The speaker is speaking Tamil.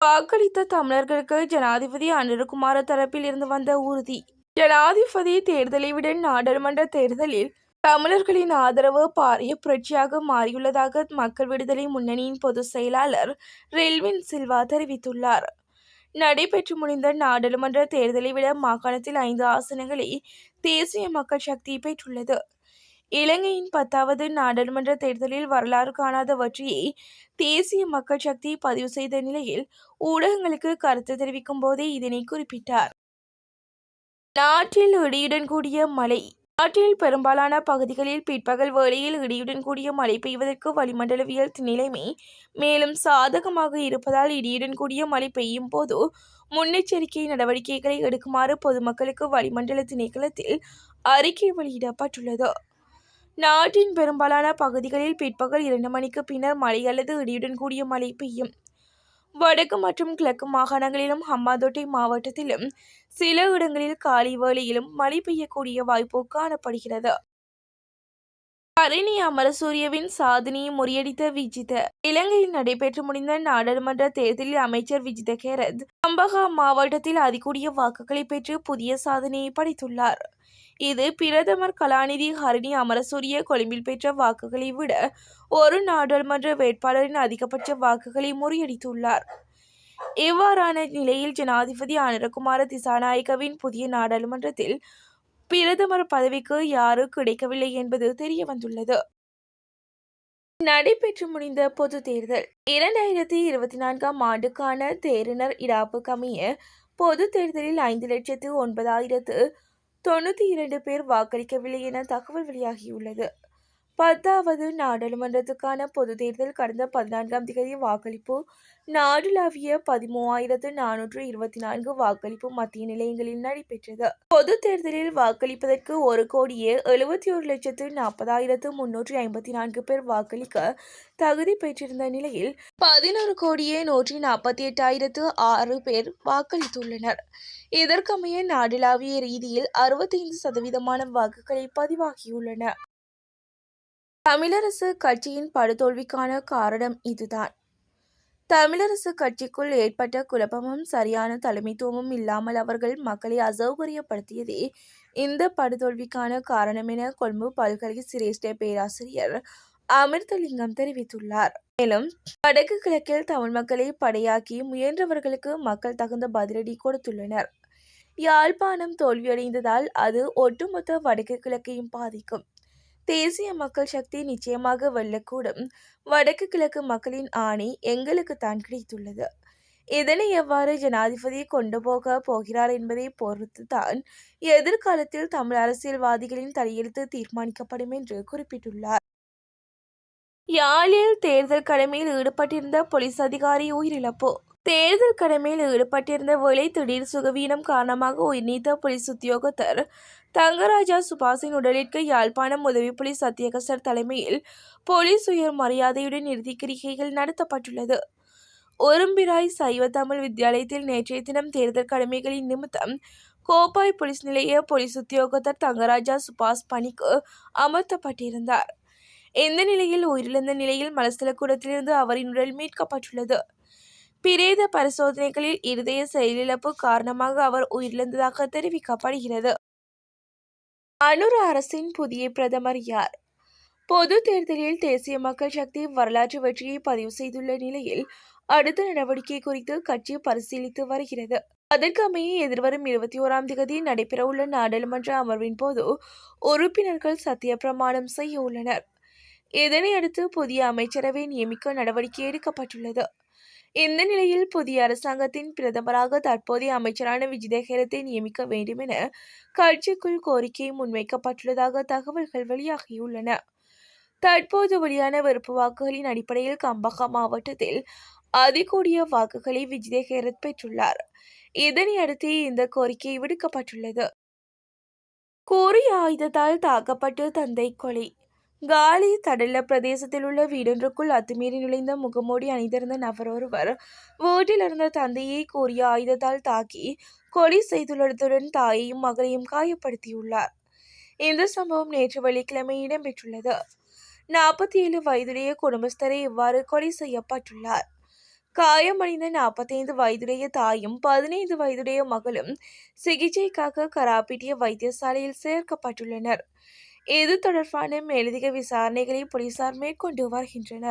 வாக்களித்த தமிழர்களுக்கு ஜனாதிபதி அனிருகுமார தரப்பில் இருந்து வந்த உறுதி. ஜனாதிபதி தேர்தலை விட நாடாளுமன்ற தேர்தலில் தமிழர்களின் ஆதரவு பாரிய புரட்சியாக மாறியுள்ளதாக மக்கள் விடுதலை முன்னணியின் பொதுச் செயலாளர் ரெல்வின் சில்வா தெரிவித்துள்ளார். நடைபெற்று முடிந்த நாடாளுமன்ற தேர்தலை விட மாகாணத்தில் ஐந்து ஆசனங்களை தேசிய மக்கள் சக்தி பெற்றுள்ளது. இலங்கையின் பத்தாவது நாடாளுமன்ற தேர்தலில் வரலாறு காணாத வெற்றியை தேசிய மக்கள் சக்தி பதிவு செய்த நிலையில் ஊடகங்களுக்கு கருத்து தெரிவிக்கும் போதே இதனை குறிப்பிட்டார். நாட்டில் இடியுடன் கூடிய மழை நாட்டில் பெரும்பாலான பகுதிகளில் பிற்பகல் வேளையில் இடியுடன் கூடிய மழை பெய்வதற்கு வளிமண்டலவியல் நிலைமை மேலும் சாதகமாக இருப்பதால் இடியுடன் கூடிய மழை பெய்யும் போது முன்னெச்சரிக்கை நடவடிக்கைகளை எடுக்குமாறு பொதுமக்களுக்கு வளிமண்டல திணைக்களத்தில் அறிக்கை வெளியிடப்பட்டுள்ளது. நாட்டின் பெரும்பாலான பகுதிகளில் பிற்பகல் இரண்டு மணிக்கு பின்னர் மழை அல்லது இடியுடன் கூடிய மழை பெய்யும். வடக்கு மற்றும் கிழக்கு மாகாணங்களிலும் ஹம்மாந்தோட்டை மாவட்டத்திலும் சில இடங்களில் காலை வேளையிலும் மழை பெய்யக்கூடிய வாய்ப்பு காணப்படுகிறது. ஹரிணி அமரசூரியவின் சாதனையை முறியடித்த விஜித. இலங்கையில் நடைபெற்று முடிந்த நாடாளுமன்ற தேர்தலில் அமைச்சர் விஜித கேரத் கம்பகா மாவட்டத்தில் அதிகூடிய வாக்குகளை பெற்று புதிய சாதனையை படைத்துள்ளார். இது பிரதமர் கலாநிதி ஹரிணி அமரசூரிய கொழும்பில் பெற்ற வாக்குகளை விட ஒரு நாடாளுமன்ற வேட்பாளரின் அதிகபட்ச வாக்குகளை முறியடித்துள்ளார். இவ்வாறான நிலையில் ஜனாதிபதி அனுரகுமார திசாநாயக்கவின் புதிய நாடாளுமன்றத்தில் பிரதமர் பதவிக்கு யாரு கிடைக்கவில்லை என்பது தெரிய வந்துள்ளது. நடைபெற்று முடிந்த பொது தேர்தல். இரண்டாயிரத்தி இருபத்தி நான்காம் ஆண்டுக்கான தேரினர் இடாப்பு கமிய பொது தேர்தலில் ஐந்து லட்சத்து ஒன்பதாயிரத்து தொண்ணூற்றி இரண்டு பேர் வாக்களிக்கவில்லை என தகவல் வெளியாகியுள்ளது. பத்தாவது நாடாளுமன்றத்துக்கான பொது தேர்தல் கடந்த பதினான்காம் தேதி வாக்களிப்பு. நாடுலாவிய பதிமூவாயிரத்து நானூற்று இருபத்தி நான்கு வாக்களிப்பு மத்திய நிலையங்களில் நடைபெற்றது. பொது தேர்தலில் வாக்களிப்பதற்கு ஒரு கோடியே எழுபத்தி ஒரு லட்சத்து நாற்பதாயிரத்து முன்னூற்றி ஐம்பத்தி நான்கு பேர் வாக்களிக்க தகுதி பெற்றிருந்த நிலையில் பதினோரு கோடியே நூற்றி நாற்பத்தி எட்டாயிரத்து ஆறு பேர் வாக்களித்துள்ளனர். இதற்கமைய நாடுலாவிய ரீதியில் அறுபத்தைந்து சதவீதமான வாக்குகளை பதிவாகியுள்ளன. தமிழரசு கட்சியின் படுதோல்விக்கான காரணம் இதுதான். தமிழரசு கட்சிக்குள் ஏற்பட்ட குழப்பமும் சரியான தலைமைத்துவமும் இல்லாமல் அவர்கள் மக்களை அசௌகரியப்படுத்தியதே இந்த படுதோல்விக்கான காரணம் என கொழும்பு பல்கலை சிரேஷ்ட பேராசிரியர் அமிர்தலிங்கம் தெரிவித்துள்ளார். மேலும் வடக்கு கிழக்கில் தமிழ் மக்களை படையாக்கி முயன்றவர்களுக்கு மக்கள் தகுந்த பதிலடி கொடுத்துள்ளனர். யாழ்ப்பாணம் தோல்வியடைந்ததால் அது ஒட்டுமொத்த வடக்கு கிழக்கையும் பாதிக்கும். தேசிய மக்கள் சக்தி நிச்சயமாக வெல்லக்கூடும். வடக்கு கிழக்கு மக்களின் ஆணை எங்களுக்கு தான் கிடைத்துள்ளது. இதனை எவ்வாறு ஜனாதிபதி கொண்டு போக போகிறார் என்பதை பொறுத்து தான் எதிர்காலத்தில் தமிழ் அரசியல்வாதிகளின் தலையெழுத்து தீர்மானிக்கப்படும் என்று குறிப்பிட்டுள்ளார். யாழில் தேர்தல் கடமையில் ஈடுபட்டிருந்த போலீஸ் அதிகாரி உயிரிழப்பு. தேர்தல் கடமையில் ஈடுபட்டிருந்த வேளை திடீர் சுகவீனம் காரணமாக உயிர்நீத்த போலீஸ் உத்தியோகத்தர் தங்கராஜா சுபாஷின் உடலிற்கு யாழ்ப்பாணம் உதவி போலீஸ் அத்தியகஸ்டர் தலைமையில் போலீஸ் உயர் மரியாதையுடன் இறுதி கிரிகைகள் நடத்தப்பட்டுள்ளது. ஒரும்பிராய் சைவ தமிழ் வித்தியாலயத்தில் நேற்றைய தினம் தேர்தல் கடமைகளின் நிமித்தம் கோப்பாய் போலீஸ் நிலைய போலீஸ் உத்தியோகத்தர் தங்கராஜா சுபாஷ் பணிக்கு அமர்த்தப்பட்டிருந்தார். இந்த நிலையில் உயிரிழந்த நிலையில் மலஸ்தலக்கூடத்திலிருந்து அவரின் உடல் மீட்கப்பட்டுள்ளது. பிரேத பரிசோதனைகளில் இருதய செயலிழப்பு காரணமாக அவர் உயிரிழந்ததாக தெரிவிக்கப்படுகிறது. அனுர அரசின் புதிய பிரதமர் யார்? பொது தேர்தலில் தேசிய மக்கள் சக்தி வரலாற்று வெற்றியை பதிவு செய்துள்ள நிலையில் அடுத்த நடவடிக்கை குறித்து கட்சி பரிசீலித்து வருகிறது. அதற்கமைய எதிர்வரும் இருபத்தி ஓராம் தேதி நடைபெறவுள்ள நாடாளுமன்ற அமர்வின் போது உறுப்பினர்கள் சத்திய பிரமாணம் செய்ய உள்ளனர். இதனையடுத்து புதிய அமைச்சரவை நியமிக்க நடவடிக்கை எடுக்கப்பட்டுள்ளது. இந்த நிலையில் புதிய அரசாங்கத்தின் பிரதமராக தற்போதைய அமைச்சரான விஜயதேகரத்தை நியமிக்க வேண்டும் என கட்சிக்குள் கோரிக்கை முன்வைக்கப்பட்டுள்ளதாக தகவல்கள் வெளியாகியுள்ளன. தற்போது வெளியான வெறுப்பு வாக்குகளின் அடிப்படையில் கம்பகா மாவட்டத்தில் அதிகூடிய வாக்குகளை விஜயதேகரத் பெற்றுள்ளார். இதனை அடுத்து இந்த கோரிக்கை விடுக்கப்பட்டுள்ளது. கூறிய ஆயுதத்தால் தாக்கப்பட்டு தந்தை கொலை. காலி தடல பிரதேசத்தில் உள்ள வீடொன்றுக்குள் அத்துமீறி நுழைந்த முகமூடி அணிந்திருந்த நபர் ஒருவர் வீட்டில் இருந்த தந்தையை கூறிய ஆயுதத்தால் தாக்கி கொலை செய்துள்ளதுடன் தாயையும் மகளையும் காயப்படுத்தியுள்ளார். இந்த சம்பவம் நேற்று வெள்ளிக்கிழமை இடம்பெற்றுள்ளது. நாற்பத்தி ஏழு வயதுடைய குடும்பஸ்தரை இவ்வாறு கொலை செய்யப்பட்டுள்ளார். காயமடைந்த நாற்பத்தைந்து வயதுடைய தாயும் பதினைந்து வயதுடைய மகளும் சிகிச்சைக்காக கராப்பிட்டிய வைத்தியசாலையில் சேர்க்கப்பட்டுள்ளனர். இது தொடர்பான மேலதிக விசாரணைகளை போலீசார் மேற்கொண்டு வருகின்றனர்?